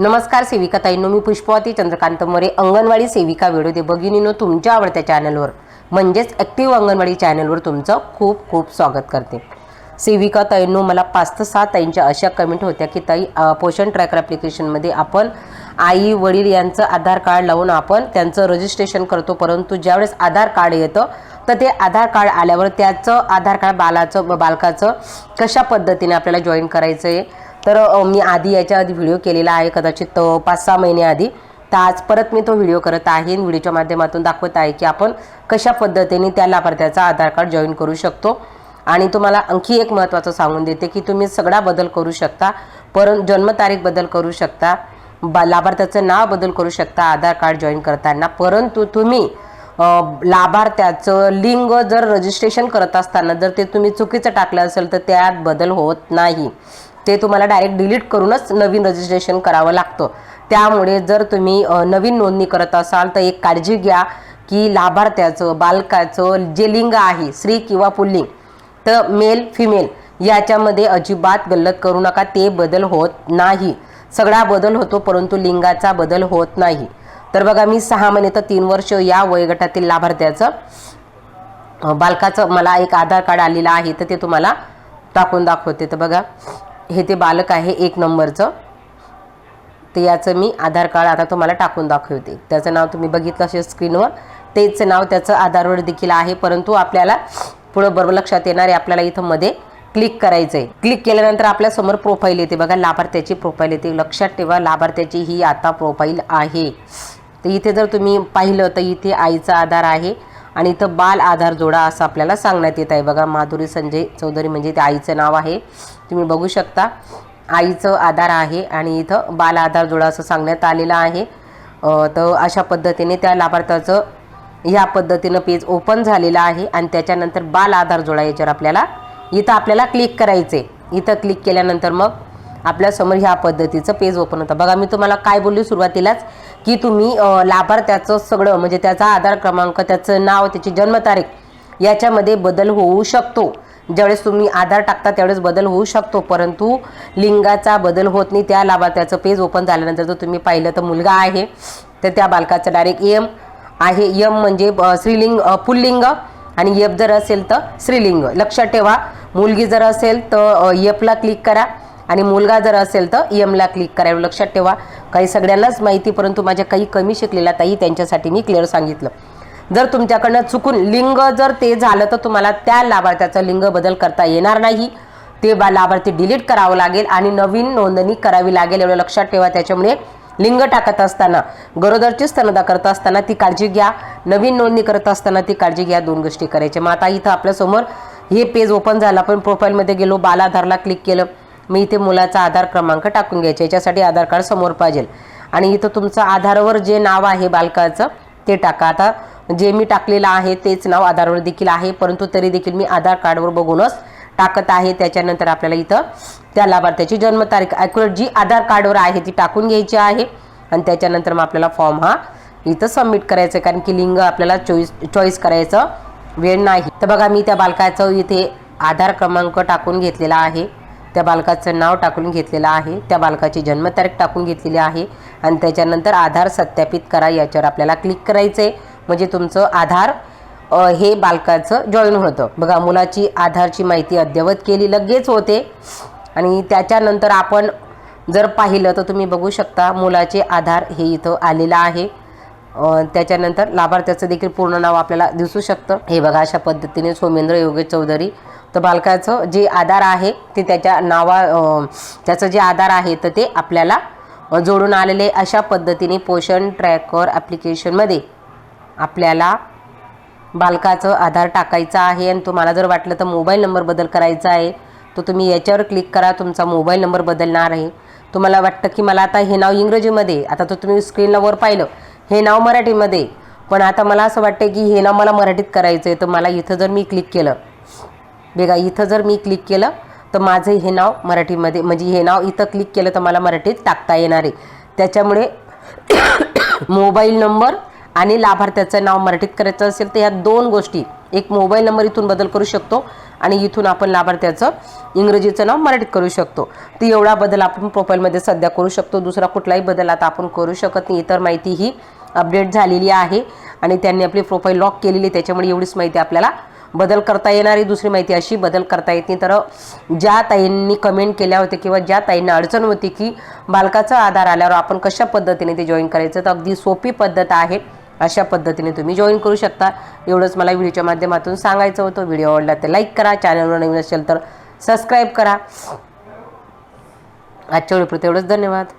नमस्कार सेविका ताईंनो मी पुष्पवती चंद्रकांत मोरे अंगणवाडी सेविका व्हिडिओ भगिनीनो तुमच्या आवडत्या चॅनलवर म्हणजेच ॲक्टिव्ह अंगणवाडी चॅनलवर तुमचं खूप खूप स्वागत करते. सेविका ताईंनो मला पाच ते सहा ताईंच्या अशा कमेंट होत्या की ताई पोषण ट्रॅकर ॲप्लिकेशनमध्ये आपण आई वडील यांचं आधार कार्ड लावून आपण त्यांचं रजिस्ट्रेशन करतो परंतु ज्यावेळेस आधार कार्ड येतं तर ते आधार कार्ड आल्यावर त्याचं आधार कार्ड बालाचं बालकाचं कशा पद्धतीने आपल्याला जॉईन करायचं आहे तर मी आधी याच्या आधी व्हिडिओ केलेला आहे कदाचित पाच सहा महिने आधी. तर आज परत मी तो व्हिडिओ करत आहे व्हिडिओच्या माध्यमातून दाखवत आहे की आपण कशा पद्धतीने त्या लाभार्थ्याचा आधार कार्ड जॉईन करू शकतो. आणि तुम्हाला आणखी एक महत्त्वाचं सांगून देते की तुम्ही सगळा बदल करू शकता परंतु जन्मतारीख बदल करू शकता बा लाभार्थ्याचं नाव बदल करू शकता आधार कार्ड जॉईन करताना. परंतु तुम्ही लाभार्थ्याचं लिंग जर रजिस्ट्रेशन करत असताना जर ते तुम्ही चुकीचं टाकलं असेल तर त्यात बदल होत नाही. ते तुम्हाला डायरेक्ट डिलीट करूनच नवीन रजिस्ट्रेशन करावं लागतं. त्यामुळे जर तुम्ही नवीन नोंदणी करत असाल तर एक काळजी घ्या की लाभार्थ्याचं बालकाचं जे लिंग आहे स्त्री किंवा पुल्लिंग तर मेल फिमेल याच्यामध्ये अजिबात गल्लत करू नका. ते बदल होत नाही. सगळा बदल होतो परंतु लिंगाचा बदल होत नाही. तर बघा मी सहा महिने तर तीन वर्ष या वयोगटातील लाभार्थ्याचं बालकाचं मला एक आधार कार्ड आलेलं आहे तर ते तुम्हाला टाकून दाखवते. तर बघा हे ते बालक आहे एक नंबरचं. तर याचं मी आधार कार्ड आता तुम्हाला टाकून दाखवते. त्याचं नाव तुम्ही बघितलं असेल स्क्रीनवर. तेच नाव त्याचं आधारवर देखील आहे परंतु आपल्याला पुढं बरोबर लक्षात येणार आहे आपल्याला इथं मध्ये क्लिक करायचं आहे क्लिक केल्यानंतर आपल्यासमोर प्रोफाईल येते बघा लाभार्थ्याची प्रोफाईल येते. लक्षात ठेवा लाभार्थ्याची ही आता प्रोफाईल आहे. तर इथे जर तुम्ही पाहिलं तर इथे आईचा आधार आहे. आणि इथं बाल आधार जोडा असं आपल्याला सांगण्यात येत आहे. बघा माधुरी संजय चौधरी म्हणजे ते आईचं नाव आहे. तुम्ही बघू शकता आईचं आधार आहे आणि इथं बाल आधार जोडा असं सांगण्यात आलेलं आहे. तर अशा पद्धतीने त्या लाभार्थ्याचं ह्या पद्धतीनं पेज ओपन झालेलं आहे आणि त्याच्यानंतर बाल आधार जोडा याच्यावर आपल्याला इथं आपल्याला क्लिक करायचे इथं क्लिक केल्यानंतर मग आपल्यासमोर ह्या पद्धतीचं पेज ओपन होतं. बघा मी तुम्हाला काय बोलली सुरुवातीलाच की तुम्ही लाभार्थ्याचं सगळं म्हणजे त्याचा आधार क्रमांक त्याचं नाव त्याची जन्मतारीख याच्यामध्ये बदल होऊ शकतो. ज्यावेळेस तुम्ही आधार टाकता त्यावेळेस बदल होऊ शकतो. परंतु लिंगाचा बदल होत नाही. त्या लाभार्थ्याचं पेज ओपन झाल्यानंतर जर तुम्ही पाहिलं तर मुलगा आहे तर त्या बालकाचं डायरेक्ट एम आहे. यम म्हणजे स्त्रीलिंग पुल्लिंग आणि यप जर असेल तर स्त्रीलिंग. लक्षात ठेवा मुलगी जर असेल तर यपला क्लिक करा. आणि मुलगा जर असेल तर यमला क्लिक करा. एवढं लक्षात ठेवा. काही सगळ्यांनाच माहिती परंतु माझ्या काही कमी शिकलेल्या ताई त्यांच्यासाठी मी क्लिअर सांगितलं. जर तुमच्याकडनं चुकून लिंग जर ते झालं तर तुम्हाला त्या लाभार्थ्याचं लिंग बदल करता येणार नाही. ते बा लाभार्थी डिलीट करावं लागेल आणि नवीन नोंदणी करावी लागेल. एवढं लक्षात ठेवा. त्याच्यामुळे लिंग टाकत असताना गरोदरची स्तनदा करत असताना ती काळजी घ्या. नवीन नोंदणी करत असताना ती काळजी घ्या. दोन गोष्टी करायच्या. मग आता इथं आपल्यासमोर हे पेज ओपन झालं. आपण प्रोफाईलमध्ये गेलो. बालाधारला क्लिक केलं. मी इथे मुलाचा आधार क्रमांक टाकून घ्यायचा याच्यासाठी आधार कार्ड समोर पाहिजे आणि इथं तुमचं आधारवर जे नाव आहे बालकाचं ते टाका. आता जे मी टाकलेलं आहे तेच नाव आधारवर देखील आहे परंतु तरी देखील मी आधार कार्डवर बघूनच टाकत आहे. त्याच्यानंतर आपल्याला इथं त्या लाभार्थ्याची जन्मतारीख ॲक्युरेट जी आधार कार्डवर आहे ती टाकून घ्यायची आहे. आणि त्याच्यानंतर मग आपल्याला फॉर्म हा इथं सबमिट करायचं आहे. कारण की लिंग आपल्याला चॉईस चॉईस करायचं वेळ नाही. तर बघा मी त्या बालकाचं इथे आधार क्रमांक टाकून घेतलेला आहे. त्या बालकाचं नाव टाकून घेतलेलं आहे. त्या बालकाची जन्मतारीख टाकून घेतलेली आहे. आणि त्याच्यानंतर आधार सत्यापित करा याच्यावर आपल्याला क्लिक करायचं आहे म्हणजे तुमचं आधार हे बालकाचं जॉईन होतं. बघा मुलाची आधारची माहिती अद्ययावत केली लगेच होते. आणि त्याच्यानंतर आपण जर पाहिलं तर तुम्ही बघू शकता मुलाचे आधार हे इथं आलेलं आहे. त्याच्यानंतर लाभार्थ्याचं देखील पूर्ण नाव आपल्याला दिसू शकतं. हे बघा अशा पद्धतीने सोमेंद्र योगेश चौधरी. तर बालकाचं जे आधार आहे ते त्याच्या नावा त्याचं जे आधार आहे तर ते आपल्याला जोडून आलेले अशा पद्धतीने पोषण ट्रॅकर ॲप्लिकेशनमध्ये आपल्याला बालकाचं आधार टाकायचं आहे. आणि तुम्हाला जर वाटलं तर मोबाईल नंबर बदल करायचा आहे तर तुम्ही याच्यावर क्लिक करा. तुमचा मोबाईल नंबर बदलणार आहे. तुम्हाला वाटतं की मला आता हे नाव इंग्रजीमध्ये आता तर तुम्ही स्क्रीनला वर पाहिलं हे नाव मराठीमध्ये. पण आता मला असं वाटतं की हे नाव मला मराठीत करायचं आहे तर मला इथं जर मी क्लिक केलं बेगा इथं जर मी क्लिक केलं तर माझं हे नाव मराठीमध्ये म्हणजे हे नाव इथं क्लिक केलं तर मला मराठीत टाकता येणार आहे. त्याच्यामुळे मोबाईल नंबर आणि लाभार्थ्याचं नाव मराठीत करायचं असेल तर ह्या दोन गोष्टी एक मोबाईल नंबर इथून बदल करू शकतो आणि इथून आपण लाभार्थ्याचं इंग्रजीचं नाव मराठीत करू शकतो. ती एवढा बदल आपण प्रोफाईलमध्ये सध्या करू शकतो. दुसरा कुठलाही बदल आता आपण करू शकत नाही. इतर माहिती ही अपडेट झालेली आहे आणि त्यांनी आपली प्रोफाईल लॉक केलेली आहे. त्याच्यामुळे एवढीच माहिती आपल्याला बदल करता येणारी दुसरी माहिती अशी बदल करता येत नाही. तर ज्या ताईंनी कमेंट केल्या होत्या किंवा ज्या ताईंना अडचण होती की बालकाचा आधार आल्यावर आपण कशा पद्धतीने ते जॉईन करायचं तर अगदी सोपी पद्धत आहे. अशा पद्धतीने तुम्ही जॉईन करू शकता. एवढंच मला व्हिडिओच्या माध्यमातून सांगायचं होतं. व्हिडिओ आवडला तर लाईक करा. चॅनलवर नवीन असेल तर सबस्क्राईब करा. आजच्या वेळेपुरते एवढंच. धन्यवाद.